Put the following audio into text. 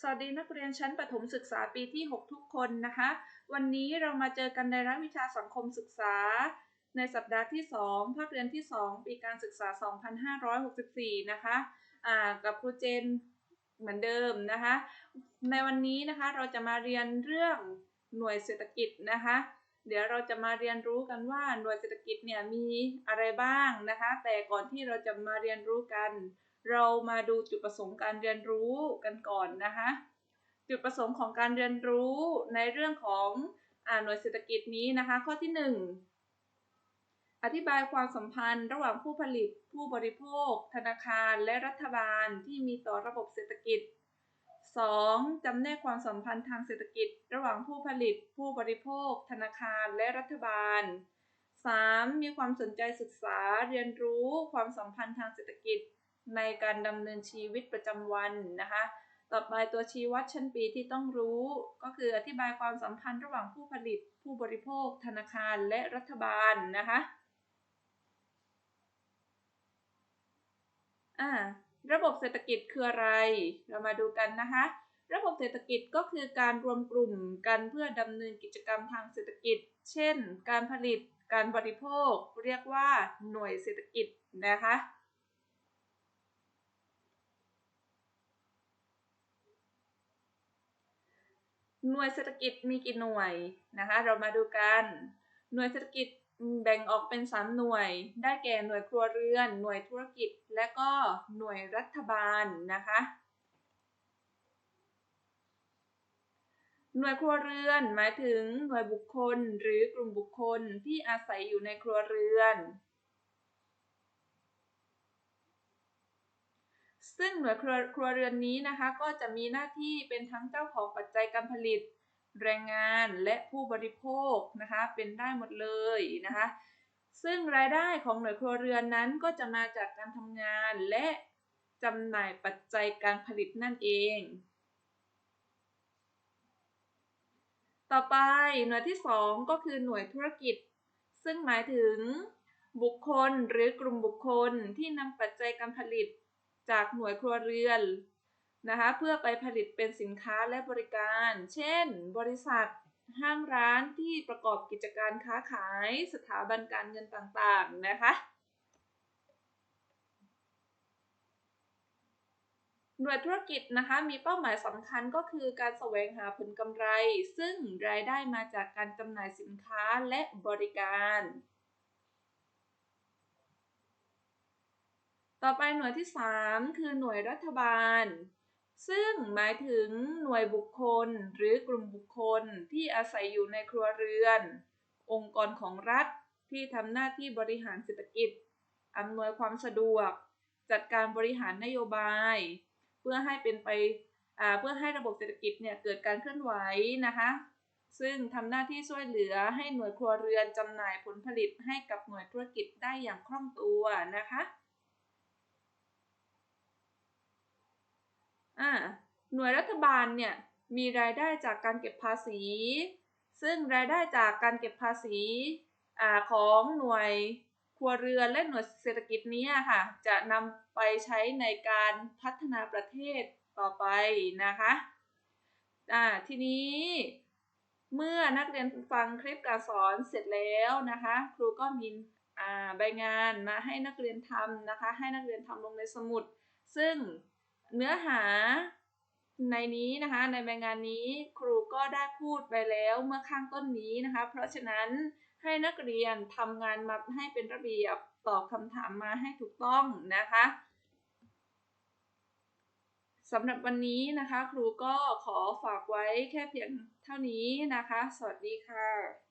สวัสดีนักเรียนชั้นประถมศึกษาปีที่ 6 ทุกคนนะคะ วันนี้เรามาเจอกันในรายวิชาสังคมศึกษา ในสัปดาห์ที่ 2 ภาคเรียนที่ 2 ปีการศึกษา 2564 นะคะะกับครูเจนเหมือนเดิมนะคะ ในวันนี้นะคะเราจะมาเรียนเรื่องหน่วยเศรษฐกิจนะคะ เดี๋ยวเราจะมาเรียนรู้กันว่าหน่วยเศรษฐกิจเนี่ยมีอะไรบ้างนะคะ แต่ก่อนที่เราจะมาเรียนรู้กัน เรามาดูจุดประสงค์การเรียนรู้กันก่อนนะคะจุดประสงค์ของการเรียนรู้ในเรื่องของอหน่วยเศรษฐกิจนี้นะคะ ข้อที่ 1 อธิบายความสัมพันธ์ ระหว่างผู้ผลิต ผู้บริโภค ธนาคารและรัฐบาลที่มีต่อระบบเศรษฐกิจ 2. จำแนกความสัมพันธ์ทางเศรษฐกิจ ระหว่างผู้ผลิต ผู้บริโภค ธนาคารและรัฐบาล 3. มีความสนใจศึกษาเรียนรู้ความสัมพันธ์ทางเศรษฐกิจ ในการดำเนินชีวิตประจำวันนะคะต่อไปตัวชี้วัดชั้นปีที่ต้องรู้ ก็คืออธิบายความสัมพันธ์ระหว่างผู้ผลิต ผู้บริโภค ธนาคารและรัฐบาลนะคะอ่าระบบเศรษฐกิจคืออะไร เรามาดูกันนะคะ ระบบเศรษฐกิจก็คือการรวมกลุ่มกันเพื่อดำเนินกิจกรรมทางเศรษฐกิจ เช่น การผลิต การบริโภค เรียกว่าหน่วยเศรษฐกิจนะคะ หน่วยเศรษฐกิจมีกี่หน่วยนะคะ เรามาดูกัน หน่วยเศรษฐกิจแบ่งออกเป็น 3 หน่วย ได้แก่หน่วยครัวเรือน หน่วยธุรกิจ และก็หน่วยรัฐบาลนะคะ หน่วยครัวเรือนหมายถึงหน่วยบุคคลหรือกลุ่มบุคคลที่อาศัยอยู่ในครัวเรือน ซึ่งหน่วยครัวครัวเรือนนี้นะคะก็จะมีหน้าที่เป็นทั้งเจ้าของปัจจัยการผลิต แรงงานและผู้บริโภคนะคะเป็นได้หมดเลยนะคะซึ่งรายได้ของหน่วยครัวเรือนนั้นก็จะมาจากการทำงานและจำหน่ายปัจจัยการผลิตนั่นเอง ต่อไปหน่วยที่ 2 ก็คือหน่วยธุรกิจ ซึ่งหมายถึงบุคคลหรือกลุ่มบุคคลที่นำปัจจัยการผลิต จากหน่วยครัวเรือนนะคะเพื่อไปผลิตเป็นสินค้าและบริการ เช่น บริษัท ห้างร้านที่ประกอบกิจการค้าขาย สถาบันการเงินต่างๆนะคะ หน่วยธุรกิจนะคะมีเป้าหมายสำคัญก็คือการแสวงหาผลกำไร ซึ่งรายได้มาจากการจำหน่ายสินค้าและบริการ ต่อไปหน่วยที่ 3 คือหน่วยรัฐบาล ซึ่งหมายถึงหน่วยบุคคลหรือกลุ่มบุคคลที่อาศัยอยู่ในครัวเรือน องค์กรของรัฐที่ทำหน้าที่บริหารเศรษฐกิจ อำนวยความสะดวก จัดการบริหารนโยบาย เพื่อให้เป็นไปเพื่อให้ระบบเศรษฐกิจเนี่ยเกิดการเคลื่อนไหวนะคะซึ่งทำหน้าที่ช่วยเหลือให้หน่วยครัวเรือนจำหน่ายผลผลิตให้กับหน่วยธุรกิจได้อย่างคล่องตัวนะคะ อ่าหน่วยรัฐบาลเนี่ยมีรายได้จากการเก็บภาษี ซึ่งรายได้จากการเก็บภาษีอของหน่วยครัวเรือนและหน่วยเศรษฐกิจนี้ค่ะ จะนำไปใช้ในการพัฒนาประเทศต่อไปนะคะอ่าทีนี้เมื่อนักเรียนฟังคลิปการสอนเสร็จแล้วนะคะ ครูก็มีใบงานมาให้นักเรียนทำนะคะ ให้นักเรียนทำลงในสมุด ซึ่ง เนื้อหาในนี้นะคะในใบงานนี้ครูก็ได้พูดไปแล้วเมื่อข้างต้นนี้นะคะ เพราะฉะนั้นให้นักเรียนทำงานมาให้เป็นระเบียบตอบคำถามมาให้ถูกต้องนะคะสำหรับวันนี้นะคะ ครูก็ขอฝากไว้แค่เพียงเท่านี้นะคะ สวัสดีค่ะ